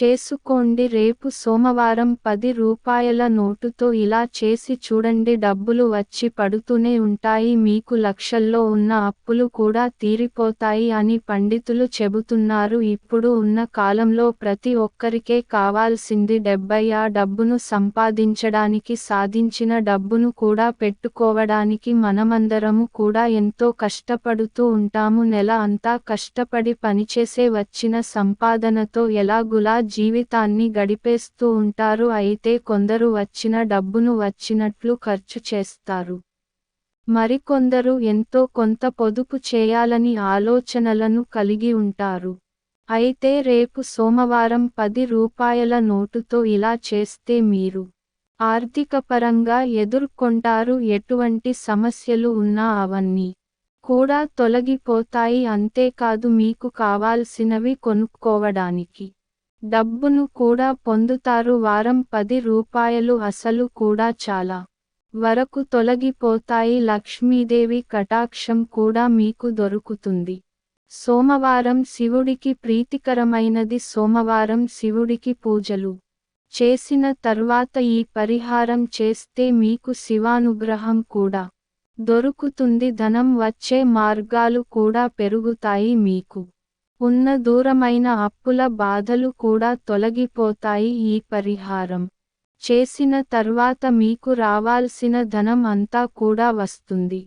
చేసుకోండి. రేపు సోమవారం పది రూపాయల నోటుతో ఇలా చేసి చూడండి. డబ్బులు వచ్చి పడుతూనే ఉంటాయి. మీకు లక్షల్లో ఉన్న అప్పులు కూడా తీరిపోతాయి అని పండితులు చెబుతున్నారు. ఇప్పుడు ఉన్న కాలంలో ప్రతి ఒక్కరికే కావాల్సింది డెబ్బై. ఆ డబ్బును సంపాదించడానికి సాధించిన డబ్బును కూడా పెట్టుకోవడానికి మనమందరము కూడా ఎంతో కష్టపడుతూ ఉంటాము. నెల అంతా కష్టపడి పనిచేసే వచ్చిన సంపాదనతో ఎలాగులా జీవితాన్ని గడిపేస్తూ ఉంటారు. అయితే కొందరు వచ్చిన డబ్బును వచ్చినట్లు ఖర్చు చేస్తారు. మరికొందరు ఎంతో కొంత పొదుపు చేయాలని ఆలోచనలను కలిగి ఉంటారు. అయితే రేపు సోమవారం పది రూపాయల నోటుతో ఇలా చేస్తే మీరు ఆర్థికపరంగా ఎదుర్కొంటారు. ఎటువంటి సమస్యలు ఉన్నా అవన్నీ కూడా తొలగిపోతాయి. అంతేకాదు మీకు కావాల్సినవి కొనుక్కోవడానికి. డబ్బును కూడా పొందుతారు వారం పది రూపాయలు అసలు కూడా చాలా వరకు తొలగిపోతాయి. లక్ష్మీదేవి కటాక్షం కూడా మీకు దొరుకుతుంది. సోమవారం శివుడికి ప్రీతికరమైనది. సోమవారం శివుడికి పూజలు చేసిన తర్వాత ఈ పరిహారం చేస్తే మీకు శివానుగ్రహం కూడా దొరుకుతుంది. ధనం వచ్చే మార్గాలు కూడా పెరుగుతాయి మీకు. ఉన్న దూరమైన అప్పుల బాధలు కూడా తొలగిపోతాయి ఈ పరిహారం. చేసిన తర్వాత మీకు రావాల్సిన ధనం అంతా కూడా వస్తుంది.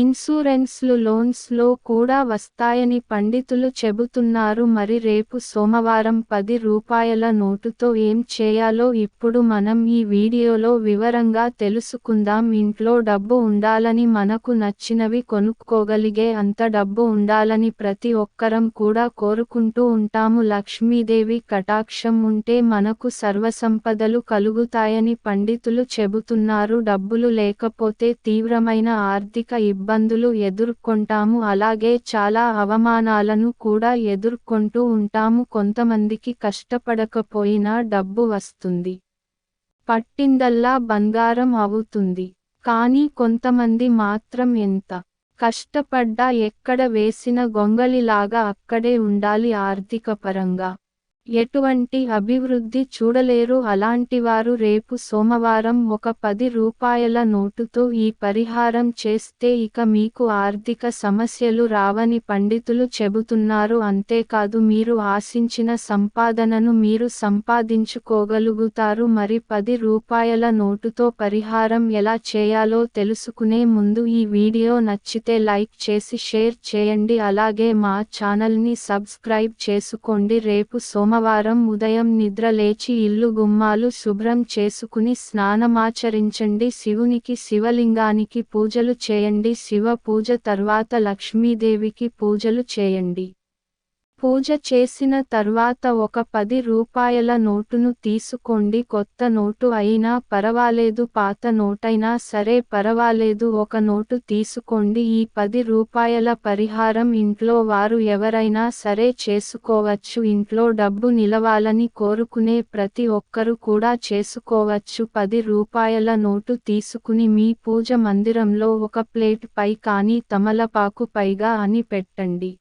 ఇన్సూరెన్స్లు లోన్స్లో కూడా వస్తాయని పండితులు చెబుతున్నారు. మరి రేపు సోమవారం పది రూపాయల నోటుతో ఏం చేయాలో ఇప్పుడు మనం ఈ వీడియోలో వివరంగా తెలుసుకుందాం. ఇంట్లో డబ్బు ఉండాలని మనకు నచ్చినవి కొనుక్కోగలిగే అంత డబ్బు ఉండాలని ప్రతి ఒక్కరం కూడా కోరుకుంటూ ఉంటాము. లక్ష్మీదేవి కటాక్షం ఉంటే మనకు సర్వసంపదలు కలుగుతాయని పండితులు చెబుతున్నారు. డబ్బులు లేకపోతే తీవ్రమైన ఆర్థిక ఇబ్బంది ఇబ్బందులు ఎదుర్కొంటాము. అలాగే చాలా అవమానాలను కూడా ఎదుర్కొంటూ ఉంటాము. కొంతమందికి కష్టపడకపోయినా డబ్బు వస్తుంది. పట్టిందల్లా బంగారం అవుతుంది. కానీ కొంతమంది మాత్రం ఎంత కష్టపడ్డా ఎక్కడ వేసిన గొంగలిలాగా అక్కడే ఉండాలి ఆర్థికపరంగా. ఎటువంటి అభివృద్ధి చూడలేరు. అలాంటివారు రేపు సోమవారం ఒక పది రూపాయల నోటుతో ఈ పరిహారం చేస్తే ఇక మీకు ఆర్థిక సమస్యలు రావని పండితులు చెబుతున్నారు. అంతేకాదు మీరు ఆశించిన సంపాదనను మీరు సంపాదించుకోగలుగుతారు. మరి పది రూపాయల నోటుతో పరిహారం ఎలా చేయాలో తెలుసుకునే ముందు ఈ వీడియో నచ్చితే లైక్ చేసి షేర్ చేయండి. అలాగే మా ఛానల్ని సబ్స్క్రైబ్ చేసుకోండి. రేపు సోమ సోమవారం ఉదయం నిద్ర లేచి ఇల్లు గుమ్మాలు శుభ్రం చేసుకుని స్నానమాచరించండి. శివునికి శివలింగానికి పూజలు చేయండి. శివ పూజ తర్వాత లక్ష్మీదేవికి పూజలు చేయండి. పూజ చేసిన తర్వాత ఒక పది రూపాయల నోటును తీసుకోండి. కొత్త నోటు అయినా పరవాలేదు పాత నోటైనా సరే పరవాలేదు. ఒక నోటు తీసుకోండి. ఈ పది రూపాయల పరిహారం ఇంట్లో వారు ఎవరైనా సరే చేసుకోవచ్చు. ఇంట్లో డబ్బు నిలవాలని కోరుకునే ప్రతి ఒక్కరు కూడా చేసుకోవచ్చు. పది రూపాయల నోటు తీసుకుని మీ పూజ మందిరంలో ఒక ప్లేట్ పై కానీ తమలపాకు పైగా అని పెట్టండి.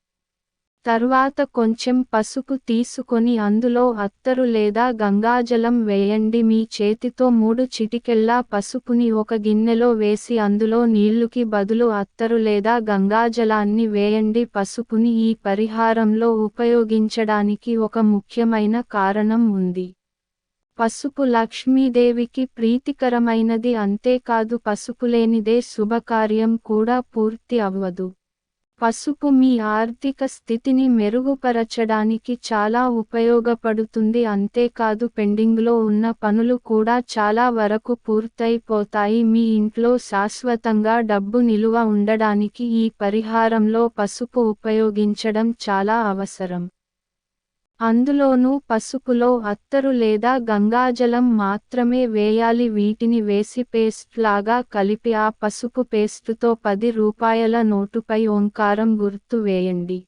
తర్వాత కొంచెం పసుపు తీసుకొని అందులో అత్తరు లేదా గంగాజలం వేయండి. మీ చేతితో మూడు చిటికెల్లా పసుపుని ఒక గిన్నెలో వేసి అందులో నీళ్ళుకి బదులు అత్తరు లేదా గంగాజలాన్ని వేయండి. పసుపుని ఈ పరిహారంలో ఉపయోగించడానికి ఒక ముఖ్యమైన కారణం ఉంది. పసుపు లక్ష్మీదేవికి ప్రీతికరమైనది అంతేకాదు పసుపు లేనిదే శుభకార్యం కూడా పూర్తి అవ్వదు. పసుపు మీ ఆర్థిక స్థితిని మెరుగుపరచడానికి చాలా ఉపయోగపడుతుంది. అంతేకాదు పెండింగ్లో ఉన్న పనులు కూడా చాలా వరకు పూర్తయిపోతాయి. మీ ఇంట్లో శాశ్వతంగా డబ్బు నిలువ ఉండడానికి ఈ పరిహారంలో పసుపు ఉపయోగించడం చాలా అవసరం. అందులోనూ పసుపులో అత్తరు లేదా గంగాజలం మాత్రమే వేయాలి. వీటిని వేసి పేస్ట్ లాగా కలిపి ఆ పసుపు పేస్టుతో పది రూపాయల నోటుపై ఓంకారం గుర్తు వేయండి.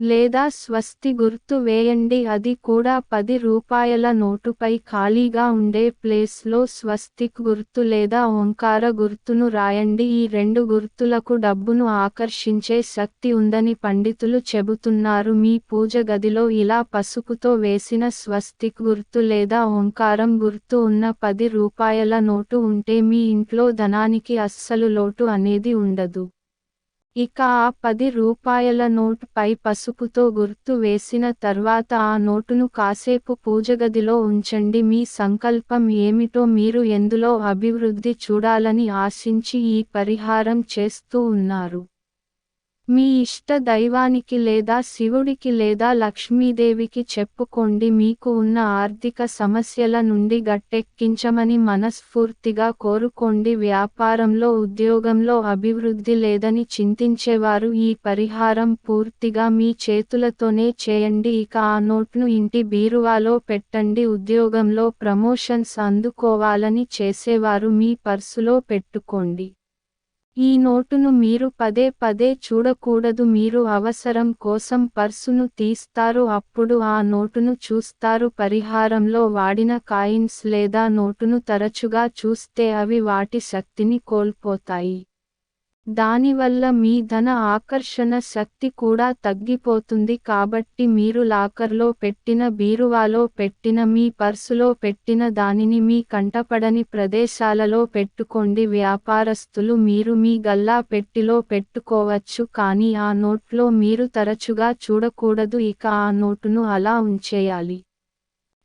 లేదా స్వస్తి గుర్తు వేయండి. అది కూడా పది రూపాయల నోటుపై ఖాళీగా ఉండే ప్లేస్లో స్వస్తిక్ గుర్తు లేదా ఓంకార గుర్తును రాయండి. ఈ రెండు గుర్తులకు డబ్బును ఆకర్షించే శక్తి ఉందని పండితులు చెబుతున్నారు. మీ పూజ గదిలో ఇలా పసుపుతో వేసిన స్వస్తిక్ గుర్తు లేదా ఓంకారం గుర్తు ఉన్న పది రూపాయల నోటు ఉంటే మీ ఇంట్లో ధనానికి అస్సలు లోటు అనేది ఉండదు. ఇక ఆ పది రూపాయల నోటుపై పసుపుతో గుర్తు వేసిన తర్వాత ఆ నోటును కాసేపు పూజగదిలో ఉంచండి. మీ సంకల్పం ఏమిటో మీరు ఎందులో అభివృద్ధి చూడాలని ఆశించి ఈ పరిహారం చేస్తూ ఉన్నారు. మీ ఇష్ట దైవానికి లేదా శివుడికి లేదా లక్ష్మీదేవికి చెప్పుకోండి. మీకు ఉన్న ఆర్థిక సమస్యల నుండి గట్టెక్కించమని మనస్ఫూర్తిగా కోరుకోండి. వ్యాపారంలో ఉద్యోగంలో అభివృద్ధి లేదని చింతించేవారు ఈ పరిహారం పూర్తిగా మీ చేతులతోనే చేయండి. ఇక ఆ నోట్ను ఇంటి బీరువాలో పెట్టండి. ఉద్యోగంలో ప్రమోషన్స్ అందుకోవాలని చేసేవారు మీ పర్సులో పెట్టుకోండి. ఈ నోటును మీరు పదే పదే చూడకూడదు. మీరు అవసరం కోసం పర్సును తీస్తారు. అప్పుడు ఆ నోటును చూస్తారు. పరిహారంలో వాడిన కాయిన్స్ లేదా నోటును తరచుగా చూస్తే అవి వాటి శక్తిని కోల్పోతాయి. దానివల్ల మీ ధన ఆకర్షణ శక్తి కూడా తగ్గిపోతుంది కాబట్టి మీరు లాకర్లో పెట్టిన బీరువాలో పెట్టిన మీ పర్సులో పెట్టిన దానిని మీ కంటపడని ప్రదేశాలలో పెట్టుకోండి. వ్యాపారస్తులు మీరు మీ గల్లా పెట్టిలో పెట్టుకోవచ్చు కానీ ఆ నోట్లో మీరు తరచుగా చూడకూడదు ఇక ఆ నోటును అలా ఉంచేయాలి.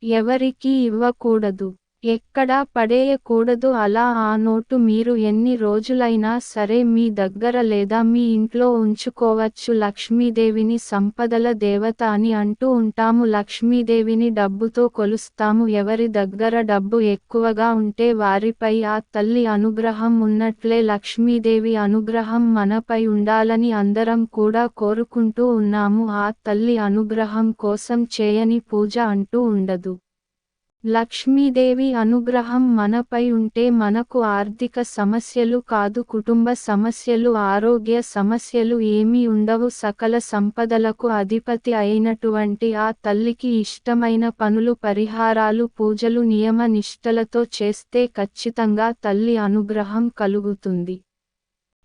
ఎవరికీ ఇవ్వకూడదు. ఎక్కడా పడేయకూడదు. అలా ఆ నోటు మీరు ఎన్ని రోజులైనా సరే మీ దగ్గర లేదా మీ ఇంట్లో ఉంచుకోవచ్చు. లక్ష్మీదేవిని సంపదల దేవత అని అంటూ ఉంటాము. లక్ష్మీదేవిని డబ్బుతో కొలుస్తాము. ఎవరి దగ్గర డబ్బు ఎక్కువగా ఉంటే వారిపై ఆ తల్లి అనుగ్రహం ఉన్నట్లే లక్ష్మీదేవి అనుగ్రహం మనపై ఉండాలని అందరం కూడా కోరుకుంటూ ఉన్నాము. ఆ తల్లి అనుగ్రహం కోసం చేయని పూజ అంటూ ఉండదు. లక్ష్మీదేవి అనుగ్రహం మనపై ఉంటే మనకు ఆర్థిక సమస్యలు కాదు కుటుంబ సమస్యలు ఆరోగ్య సమస్యలు ఏమీ ఉండవు. సకల సంపదలకు అధిపతి అయినటువంటి ఆ తల్లికి ఇష్టమైన పనులు పరిహారాలు పూజలు నియమ నిష్టలతో చేస్తే ఖచ్చితంగా తల్లి అనుగ్రహం కలుగుతుంది.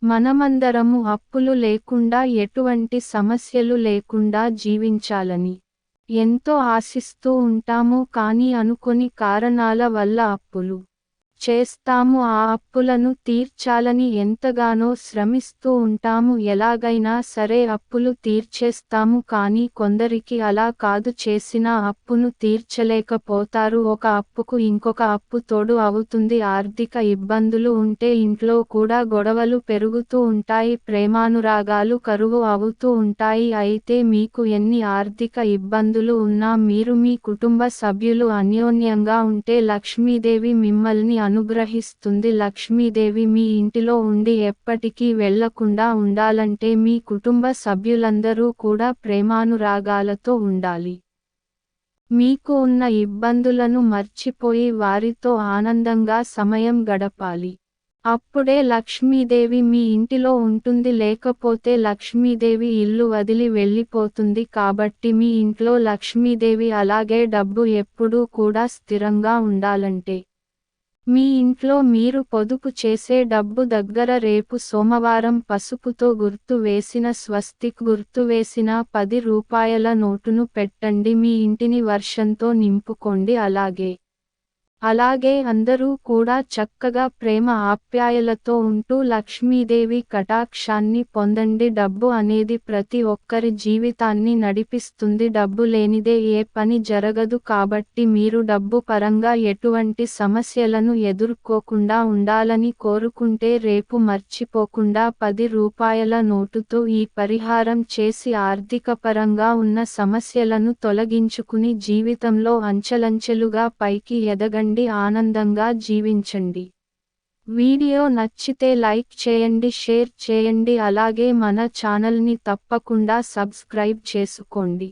మనమందరము అప్పులు లేకుండా ఎటువంటి సమస్యలు లేకుండా జీవించాలని ఎంతో ఆశిస్తూ ఉంటాము కానీ అనుకొని కారణాల వల్ల అప్పులు. చేస్తాము ఆ అప్పులను తీర్చాలని ఎంతగానో శ్రమిస్తూ ఉంటాము. ఎలాగైనా సరే అప్పులు తీర్చేస్తాము కానీ కొందరికి అలా కాదు. చేసిన అప్పును తీర్చలేకపోతారు. ఒక అప్పుకు ఇంకొక అప్పు తోడు అవుతుంది. ఆర్థిక ఇబ్బందులు ఉంటే ఇంట్లో కూడా గొడవలు పెరుగుతూ ఉంటాయి ప్రేమానురాగాలు కరువు అవుతూ ఉంటాయి. అయితే మీకు ఎన్ని ఆర్థిక ఇబ్బందులు ఉన్నా మీరు మీ కుటుంబ సభ్యులు అన్యోన్యంగా ఉంటే లక్ష్మీదేవి మిమ్మల్ని అనుగ్రహిస్తుంది. లక్ష్మీదేవి మీ ఇంటిలో ఉండి ఎప్పటికీ వెళ్ళకుండా ఉండాలంటే మీ కుటుంబ సభ్యులందరూ కూడా ప్రేమానురాగాలతో ఉండాలి. మీకు ఉన్న ఇబ్బందులను మర్చిపోయి వారితో ఆనందంగా సమయం గడపాలి. అప్పుడే లక్ష్మీదేవి మీ ఇంటిలో ఉంటుంది. లేకపోతే లక్ష్మీదేవి ఇల్లు వదిలి వెళ్ళిపోతుంది. కాబట్టి మీ ఇంట్లో లక్ష్మీదేవి అలాగే డబ్బు ఎప్పుడూ కూడా స్థిరంగా ఉండాలంటే మీ ఇంట్లో మీరు పొదుపు చేసే డబ్బు దగ్గర రేపు సోమవారం పసుపుతో గుర్తు వేసిన స్వస్తిక్ గుర్తు వేసిన పది రూపాయల నోటును పెట్టండి మీ ఇంటిని వర్షంతో నింపుకోండి అలాగే. అలాగే అందరూ కూడా చక్కగా ప్రేమ ఆప్యాయలతో ఉంటూ లక్ష్మీదేవి కటాక్షాన్ని పొందండి. డబ్బు అనేది ప్రతి ఒక్కరి జీవితాన్ని నడిపిస్తుంది. డబ్బు లేనిదే ఏ పని జరగదు కాబట్టి మీరు డబ్బు పరంగా ఎటువంటి సమస్యలను ఎదుర్కోకుండా ఉండాలని కోరుకుంటే రేపు మర్చిపోకుండా పది రూపాయల నోటుతో ఈ పరిహారం చేసి ఆర్థికపరంగా ఉన్న సమస్యలను తొలగించుకుని జీవితంలో అంచెలంచెలుగా పైకి ఎదగండి. ఆనందంగా జీవించండి. వీడియో నచ్చితే లైక్ చేయండి షేర్ చేయండి అలాగే మన ఛానల్ని తప్పకుండా సబ్స్క్రైబ్ చేసుకోండి.